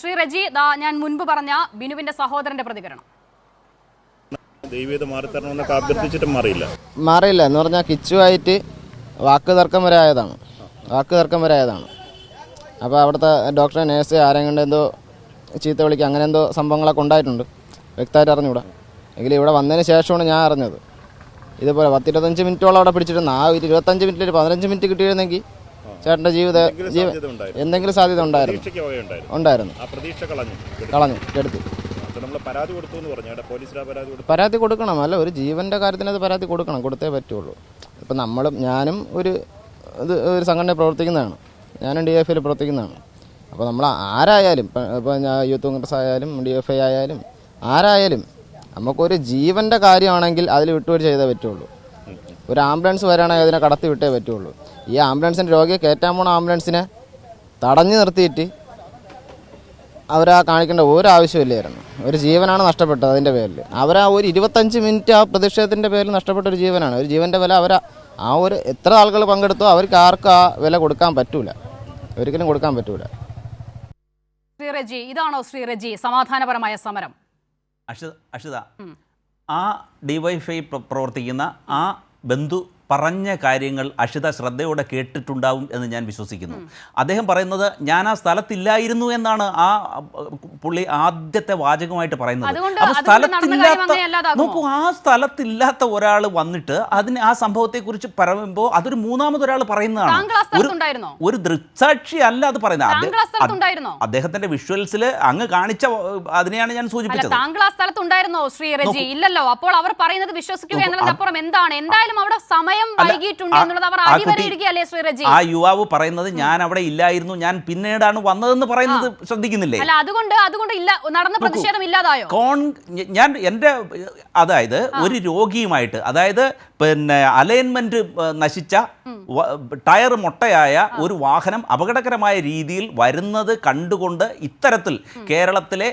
ശ്രീ റജി ദാ ഞാൻ മുൻപ് പറഞ്ഞ ബിനുവിന്റെ സഹോദരന്റെ പ്രതികരണം. ദൈവീത് മാറിത്തരണമെന്നൊക്കെ അഭ്യർത്ഥിച്ചിട്ടും മാറിയില്ല. മാറിയില്ല. എന്ന് പറഞ്ഞാൽ കിച്ചുവായിട്ട് വാക്ക് തർക്കം വരെ ആയതാണ്. വാക്ക് തർക്കം വരെ ആയതാണ്. അപ്പോൾ അവിടുത്തെ ഡോക്ടറെ നേഴ്സ് ആരെയും കൊണ്ട് എന്തോ ചീത്ത വിളിക്കുക അങ്ങനെ എന്തോ സംഭവങ്ങളൊക്കെ ഉണ്ടായിട്ടുണ്ട്. വ്യക്തമായിട്ട് അറിഞ്ഞൂടാ എങ്കിലും ഇവിടെ വന്നതിന് ശേഷമാണ് ഞാൻ അറിഞ്ഞത്. ഇതുപോലെ പത്തിരുപത്തഞ്ച് മിനിറ്റോളം അവിടെ പിടിച്ചിട്ടുണ്ട് ആ ഒരു ഇരുപത്തഞ്ച് മിനിറ്റിൽ ഒരു പതിനഞ്ച് മിനിറ്റ് കിട്ടിയിരുന്നെങ്കിൽ ചേട്ടന്റെ ജീവിത. എന്തെങ്കിലും സാധ്യത ഉണ്ടായിരുന്നു. ഉണ്ടായിരുന്നു. കളഞ്ഞു. എടുത്തു. പരാതി കൊടുക്കണം. അല്ല ഒരു ജീവന്റെ കാര്യത്തിന് അത് പരാതി കൊടുക്കണം. കൊടുത്തേ പറ്റുള്ളൂ. ഇപ്പം നമ്മളും ഞാനും ഒരു ഇത് ഒരു സംഘടന പ്രവർത്തിക്കുന്നതാണ്. ഞാനും ഡി എഫ് ഐയിൽ പ്രവർത്തിക്കുന്നതാണ്. അപ്പോൾ നമ്മൾ ആരായാലും ഇപ്പം ഇപ്പോൾ ഞാൻ യൂത്ത് കോൺഗ്രസ് ആയാലും ഡി എഫ് ഐ ആയാലും ആരായാലും നമുക്കൊരു ജീവന്റെ കാര്യമാണെങ്കിൽ അതിൽ വിട്ടുവീഴ്ച ചെയ്തേ പറ്റുള്ളൂ. ഒരു ആംബുലൻസ് വരാണെങ്കിൽ അതിനെ കടത്തി വിട്ടേ പറ്റുള്ളൂ. ഈ ആംബുലൻസിന് രോഗിയെ കയറ്റാൻ പോണ ആംബുലൻസിനെ തടഞ്ഞു നിർത്തിയിട്ട് അവരാ കാണിക്കേണ്ട ഒരു ആവശ്യമില്ലായിരുന്നു. ഒരു ജീവനാണ് നഷ്ടപ്പെട്ടത് അതിന്റെ പേരിൽ. അവരാ ഒരു ഇരുപത്തഞ്ച് മിനിറ്റ് ആ പ്രതിഷേധത്തിന്റെ പേരിൽ നഷ്ടപ്പെട്ട ഒരു ജീവനാണ്. ഒരു ജീവന്റെ വില അവരാ ആ ഒരു എത്ര ആളുകൾ പങ്കെടുത്തോ അവർക്ക് ആർക്കും ആ വില കൊടുക്കാൻ പറ്റൂല. ഒരിക്കലും കൊടുക്കാൻ പറ്റൂല. ശ്രീ റജി ഇതാണോ ശ്രീ റജി സമാധാനപരമായ സമരം? അക്ഷിത അക്ഷിത ആ ഡിവൈഫൈ പ്രവർത്തിക്കുന്ന ആ bentuk പറഞ്ഞ കാര്യങ്ങൾ അഷിത ശ്രദ്ധയോടെ കേട്ടിട്ടുണ്ടാവും എന്ന് ഞാൻ വിശ്വസിക്കുന്നു. അദ്ദേഹം പറയുന്നത് ഞാൻ ആ സ്ഥലത്തില്ലായിരുന്നു എന്നാണ് ആ പുള്ളി ആദ്യത്തെ വാചകമായിട്ട് പറയുന്നത്. അതുകൊണ്ട് അപ്പൊ അതുകൊണ്ട് നടന്ന കാര്യം നോക്കൂ ആ സ്ഥലത്തില്ലാത്ത ഒരാൾ വന്നിട്ട് അതിന് ആ സംഭവത്തെക്കുറിച്ച് പറയുമ്പോൾ അതൊരു മൂന്നാമതൊരാൾ പറയുന്നതാണ്. ഒരു ദൃക്സാക്ഷി അല്ല അത് പറയുന്നത്. അദ്ദേഹത്തിന്റെ വിഷ്വൽസിൽ അങ്ങ് കാണിച്ച അതിനെയാണ് ഞാൻ സൂചിപ്പിച്ചത്. താങ്കൾ ആ സ്ഥലത്തുണ്ടായിരുന്നോ ശ്രീ റജി? ഇല്ലല്ലോ അപ്പോൾ അവർ പറയുന്നത് വിശ്വസിക്കുക എന്നതിനപ്പുറം എന്താണ്? എന്തായാലും അവിടെ സമയം ആ- എന്നുള്ളത് അവർ അടിവരയിടുകയല്ലേ യുവാവ് പറയുന്നത് ഞാൻ അവിടെ ഇല്ലായിരുന്നു ഞാൻ പിന്നീടാണ് വന്നതെന്ന് പറയുന്നത് ശ്രദ്ധിക്കുന്നില്ലേ? അല്ല അതുകൊണ്ട് അതുകൊണ്ട് ഇല്ല നടന്ന പ്രതിഷേധം ഇല്ലാതായോ? കോൺ ഞാൻ എന്റെ അതായത് ഒരു രോഗിയുമായിട്ട് അതായത് പിന്നെ അലൈൻമെന്റ് നശിച്ച ടയർ മൊട്ടയായ ഒരു വാഹനം അപകടകരമായ രീതിയിൽ വരുന്നത് കണ്ടുകൊണ്ട് ഇത്തരത്തിൽ കേരളത്തിലെ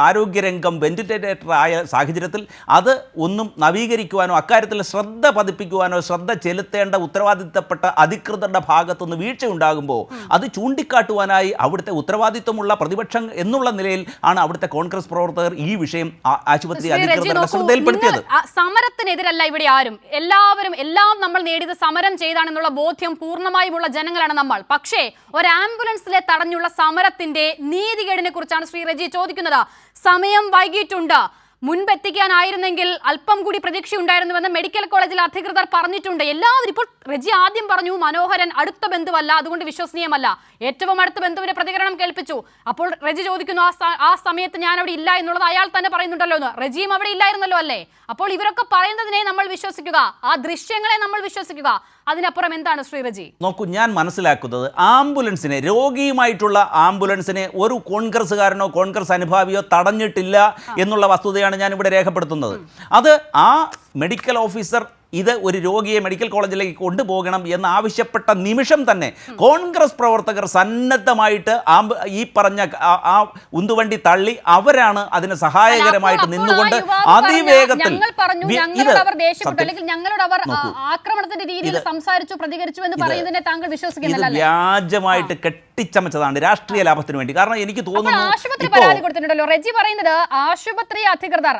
ആരോഗ്യരംഗം വെന്റിലേറ്റർ ആയ സാഹചര്യത്തിൽ അത് ഒന്നും നവീകരിക്കുവാനോ അക്കാര്യത്തിൽ ശ്രദ്ധ പതിപ്പിക്കുവാനോ ശ്രദ്ധ ചെലുത്തേണ്ട ഉത്തരവാദിത്തപ്പെട്ട അധികൃതരുടെ ഭാഗത്തുനിന്ന് വീഴ്ച ഉണ്ടാകുമ്പോൾ അത് ചൂണ്ടിക്കാട്ടുവാനായി അവിടുത്തെ ഉത്തരവാദിത്വമുള്ള പ്രതിപക്ഷം എന്നുള്ള നിലയിൽ ആണ് അവിടുത്തെ കോൺഗ്രസ് പ്രവർത്തകർ ഈ വിഷയം ആശുപത്രി അധികൃതരുടെ ശ്രദ്ധയിൽപ്പെടുത്തിയത്. സമരത്തിനെതിരല്ല ഇവിടെ ആരും. എല്ലാവരും എല്ലാം നമ്മൾ നേടിയത് സമരം ചെയ്താണെന്നുള്ള ബോധ്യം പൂർണമായുമുള്ള ജനങ്ങളാണ് നമ്മൾ. പക്ഷേ ഒരു ആംബുലൻസിലെ തടഞ്ഞുള്ള സമരത്തിന്റെ നീതികേടിനെ കുറിച്ചാണ് ശ്രീ റജി ചോദിക്കുന്നത്. സമയം വൈകിട്ടുണ്ട്. മുൻപെത്തിക്കാനായിരുന്നെങ്കിൽ അല്പം കൂടി പ്രതീക്ഷയുണ്ടായിരുന്നുവെന്ന് മെഡിക്കൽ കോളേജിൽ അധികൃതർ പറഞ്ഞിട്ടുണ്ട്. എല്ലാവരും ഇപ്പോൾ റെജി ആദ്യം പറഞ്ഞു മനോഹരൻ അടുത്ത ബന്ധുവല്ല അതുകൊണ്ട് വിശ്വസനീയമല്ല. ഏറ്റവും അടുത്ത ബന്ധുവിന്റെ പ്രതികരണം കേൾപ്പിച്ചു. അപ്പോൾ റെജി ചോദിക്കുന്നു ആ ആ സമയത്ത് ഞാൻ അവിടെ ഇല്ല എന്നുള്ളത് അയാൾ തന്നെ പറയുന്നുണ്ടല്ലോ എന്ന്. റെജിയും അവിടെ ഇല്ലായിരുന്നല്ലോ അല്ലേ? അപ്പോൾ ഇവരൊക്കെ പറയുന്നതിനെ നമ്മൾ വിശ്വസിക്കുക. ആ ദൃശ്യങ്ങളെ നമ്മൾ വിശ്വസിക്കുക. അതിനപ്പുറം എന്താണ് ശ്രീരജി നോക്കൂ ഞാൻ മനസ്സിലാക്കുന്നത് ആംബുലൻസിനെ രോഗിയുമായിട്ടുള്ള ആംബുലൻസിനെ ഒരു കോൺഗ്രസ്സുകാരനോ കോൺഗ്രസ് അനുഭാവിയോ തടഞ്ഞിട്ടില്ല എന്നുള്ള വസ്തുതയാണ് ഞാൻ ഇവിടെ രേഖപ്പെടുത്തുന്നത് അത് ആ മെഡിക്കൽ ഓഫീസർ ഇത് ഒരു രോഗിയെ മെഡിക്കൽ കോളേജിലേക്ക് കൊണ്ടുപോകണം എന്ന് ആവശ്യപ്പെട്ട നിമിഷം തന്നെ കോൺഗ്രസ് പ്രവർത്തകർ സന്നദ്ധമായിട്ട് ആ ഈ പറഞ്ഞ ആ- ഉന്തുവണ്ടി തള്ളി അവരാണ് അതിന് സഹായകരമായിട്ട് നിന്നുകൊണ്ട് അതിവേഗത്തിൽ ആക്രമണത്തിന്റെ രീതിയിൽ സംസാരിച്ചു പ്രതികരിച്ചു എന്ന് പറയുന്നതിനെ താങ്കൾ വിശ്വസിക്കുന്നില്ല? വ്യാജമായിട്ട് കെട്ടിച്ചമച്ചതാണ് രാഷ്ട്രീയ ലാഭത്തിന് വേണ്ടി. കാരണം എനിക്ക് തോന്നുന്നു ആശുപത്രി പരാതി കൊടുത്തിട്ടുണ്ടല്ലോ. റെജി പറയുന്നത് ആശുപത്രി അധികൃതർ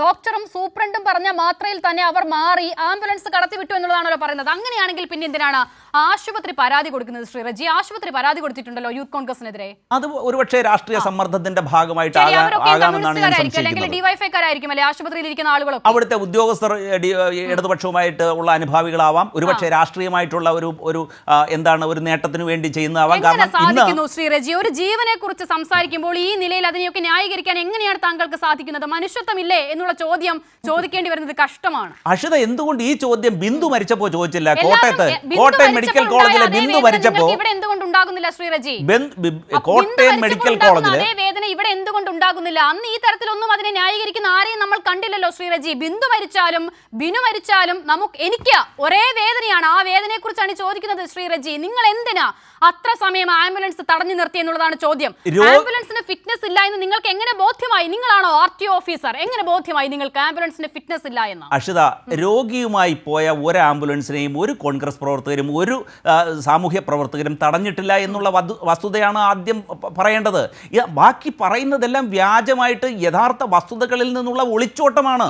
ഡോക്ടറും സൂപ്രണ്ടും പറഞ്ഞ മാത്രയിൽ തന്നെ അവർ മാറി ആംബുലൻസ് കടത്തി വിട്ടു എന്നുള്ളതാണല്ലോ പറയുന്നത്. അങ്ങനെയാണെങ്കിൽ പിന്നെ എന്തിനാണ് ആശുപത്രി പരാതി കൊടുക്കുന്നത് ശ്രീ റെജി? ആശുപത്രി പരാതി കൊടുത്തിട്ടുണ്ടല്ലോ യൂത്ത് കോൺഗ്രസിനെതിരെ. അത് ഒരുപക്ഷെ രാഷ്ട്രീയ സമ്മർദ്ദത്തിന്റെ ഭാഗമായിട്ട് ആശുപത്രിയിൽ ഇരിക്കുന്ന ആളുകളൊക്കെ? അവിടുത്തെ ഉദ്യോഗസ്ഥർ ഇടതുപക്ഷവുമായിട്ട് ഉള്ള അനുഭാവികളാവാം. ഒരുപക്ഷെ രാഷ്ട്രീയമായിട്ടുള്ള ഒരു ഒരു എന്താണ് ഒരു നേട്ടത്തിന് വേണ്ടി ചെയ്യുന്നതാവാം. കാരണം സാധിക്കുന്നു ശ്രീ റജി. ഒരു ജീവനെ കുറിച്ച് സംസാരിക്കുമ്പോൾ ഈ നിലയിൽ അതിനെയൊക്കെ ന്യായീകരിക്കാൻ എങ്ങനെയാണ് താങ്കൾക്ക് സാധിക്കുന്നത്? മനുഷ്യത്വമില്ലേ എന്നുള്ള ചോദ്യം ചോദിക്കേണ്ടി വരുന്നത് കഷ്ടമാണ്. അഷിത എന്തുകൊണ്ട് ഈ ചോദ്യം ബിന്ദു മരിച്ചപ്പോ ചോദിച്ചില്ല? കോട്ടയത്ത് കോട്ടയം മെഡിക്കൽ കോളേജിലെ ബിന്ദു മരിച്ചപ്പോ ഇവിടെ എന്തുകൊണ്ട് ഉണ്ടാകുന്നില്ല ശ്രീരജി കോട്ടയം മെഡിക്കൽ കോളേജിലെ വേദന ഇവിടെ എന്തുകൊണ്ട് ഉണ്ടാകുന്നില്ല അന്ന് ഈ തരത്തിലൊന്നും അതിനെ ന്യായീകരിക്കുന്ന ആരെയും നമ്മൾ കണ്ടില്ലല്ലോ ശ്രീരജി ബിന്ദു മരിച്ചാലും ബിനു മരിച്ചാലും നമുക്ക് എനിക്ക് ഒരേ വേദനയാണ്. ആ വേദനയെ കുറിച്ചാണ് ചോദിക്കുന്നത് ശ്രീരജി നിങ്ങൾ എന്തിനാ അത്ര സമയം ആംബുലൻസ് തടഞ്ഞു നിർത്തി എന്നുള്ളതാണ് ചോദ്യം. ആംബുലൻസിന് ഫിറ്റ്നസ് ഇല്ല എന്ന് നിങ്ങൾക്ക് എങ്ങനെ ബോധ്യമായി? നിങ്ങളാണോ ആർ ടി ഓഫീസർ? എങ്ങനെ ബോധ്യമായി നിങ്ങൾക്ക് ആംബുലൻസിന് ഫിറ്റ്നസ് ഇല്ല എന്ന്? അഷിത രോഗിയുമായി പോയ ഒരു ആംബുലൻസിനെയും ഒരു കോൺഗ്രസ് പ്രവർത്തകരും ഒരു സാമൂഹ്യ പ്രവർത്തകരും തടഞ്ഞിട്ടില്ല എന്ന് എന്നുള്ള വസ്തുതയാണ് ആദ്യം പറയേണ്ടത്. ബാക്കി പറയുന്നതെല്ലാം വ്യാജമായിട്ട് യഥാർത്ഥ വസ്തുതകളിൽ നിന്നുള്ള ഒളിച്ചോട്ടമാണ്.